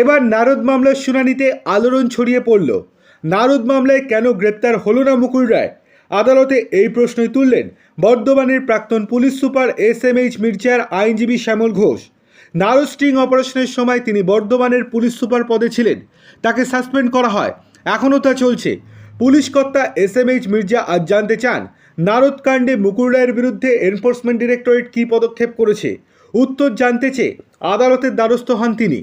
এবার নারদ মামলার শুনানিতে আলোড়ন ছড়িয়ে পড়ল। নারদ মামলায় কেন গ্রেপ্তার হলো না মুকুল রায়? আদালতে এই প্রশ্নই তুললেন বর্ধমানের প্রাক্তন police super S M H মির্জার আইনজীবী শ্যামল ঘোষ। নারদ স্ট্রিং অপারেশনের সময় তিনি বর্ধমানের পুলিশ সুপার পদে ছিলেন। তাকে সাসপেন্ড করা হয়। এখনও তা চলছে। পুলিশ কর্তা এস এম এইচ মির্জা আজ জানতে চান, নারদ কাণ্ডে মুকুল রায়ের বিরুদ্ধে এনফোর্সমেন্ট ডিরেক্টরেট কী পদক্ষেপ করেছে? উত্তর জানতে চেয়ে আদালতের দ্বারস্থ হন তিনি।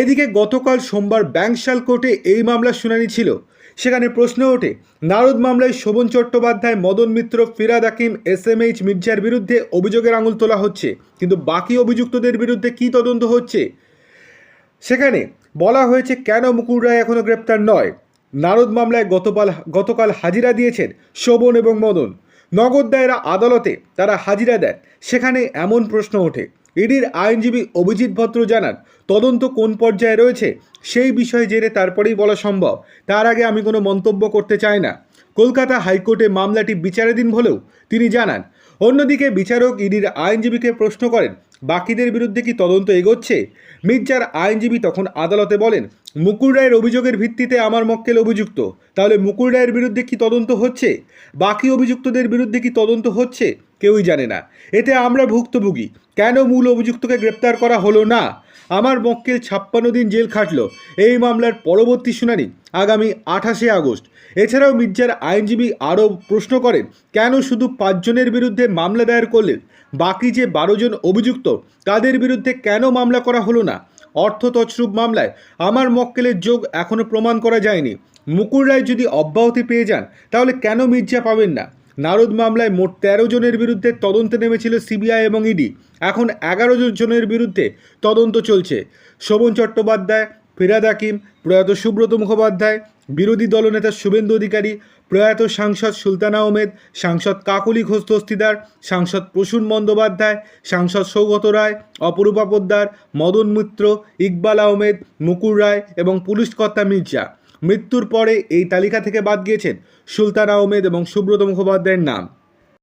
এদিকে গতকাল সোমবার ব্যাংশাল কোর্টে এই মামলার শুনানি ছিল। সেখানে প্রশ্ন ওঠে, নারদ মামলায় Sovan Chattopadhyay, Madan Mitra, Firhad Hakim, S M H, মির্জার বিরুদ্ধে অভিযোগের আঙুল তোলা হচ্ছে। কিন্তু বাকি অভিযুক্তদের বিরুদ্ধে কী তদন্ত হচ্ছে? সেখানে বলা হয়েছে, কেন মুকুল রায় এখনও গ্রেপ্তার নয়? নারদ মামলায় গতকাল গতকাল হাজিরা দিয়েছেন শোভন এবং মদন। নগদ দায়রা আদালতে তারা হাজিরা দেন। সেখানে এমন প্রশ্ন ওঠে ইডির আইনজীবী অভিজিৎ ভদ্র জানান, তদন্ত কোন পর্যায়ে রয়েছে সেই বিষয়ে জেনে তারপরেই বলা সম্ভব। তার আগে আমি কোনো মন্তব্য করতে চাই না। কলকাতা হাইকোর্টে মামলাটি বিচারাধীন হলেও তিনি জানান। অন্যদিকে বিচারক ইডির আইনজীবীকে প্রশ্ন করেন বাকিদের বিরুদ্ধে কি তদন্ত এগোচ্ছে? মির্জার আইনজীবী তখন আদালতে বলেন, মুকুল রায়ের অভিযোগের ভিত্তিতে আমার মক্কেল অভিযুক্ত। তাহলে মুকুল রায়ের বিরুদ্ধে কি তদন্ত হচ্ছে? বাকি অভিযুক্তদের বিরুদ্ধে কি তদন্ত হচ্ছে? কেউই জানে না। এতে আমরা ভুক্তভোগী। কেন মূল অভিযুক্তকে গ্রেপ্তার করা হলো না? আমার মক্কেল ছাপ্পান্ন দিন জেল খাটল। এই মামলার পরবর্তী শুনানি আগামী আঠাশে আগস্ট। এছাড়াও মির্জার আইনজীবী আরও প্রশ্ন করেন, কেন শুধু পাঁচজনের বিরুদ্ধে মামলা দায়ের করলেন? বাকি যে বারো জন অভিযুক্ত তাদের বিরুদ্ধে কেন মামলা করা হলো না? অর্থ তছরূপ মামলায় আমার মক্কেলের যোগ এখনও প্রমাণ করা যায়নি। মুকুল রায় যদি অব্যাহতি পেয়ে যান, তাহলে কেন মির্জা পাবেন না? নারদ মামলায় মোট তেরো জনের বিরুদ্ধে তদন্তে নেমেছিল সিবিআই এবং ইডি। এখন এগারো জনের বিরুদ্ধে তদন্ত চলছে। শোভন চট্টোপাধ্যায়, ফিরাদ হাকিম, প্রয়াত সুব্রত মুখোপাধ্যায়, বিরোধী দলনেতা শুভেন্দু অধিকারী প্রয়াত সাংসদ সুলতানা আহমেদ সাংসদ কাকলি ঘোষ দস্তিদার সাংসদ প্রসূন বন্দ্যোপাধ্যায়, সাংসদ সৌগত রায়, অপরূপা পোদ্দার, মদন মিত্র, ইকবাল আহমেদ মুকুর রায় এবং পুলিশ কর্তা মির্জা। মৃত্যুর পরে এই তালিকা থেকে বাদ গিয়েছেন সুলতান আহমেদ এবং সুব্রত মুখোপাধ্যায়ের নাম।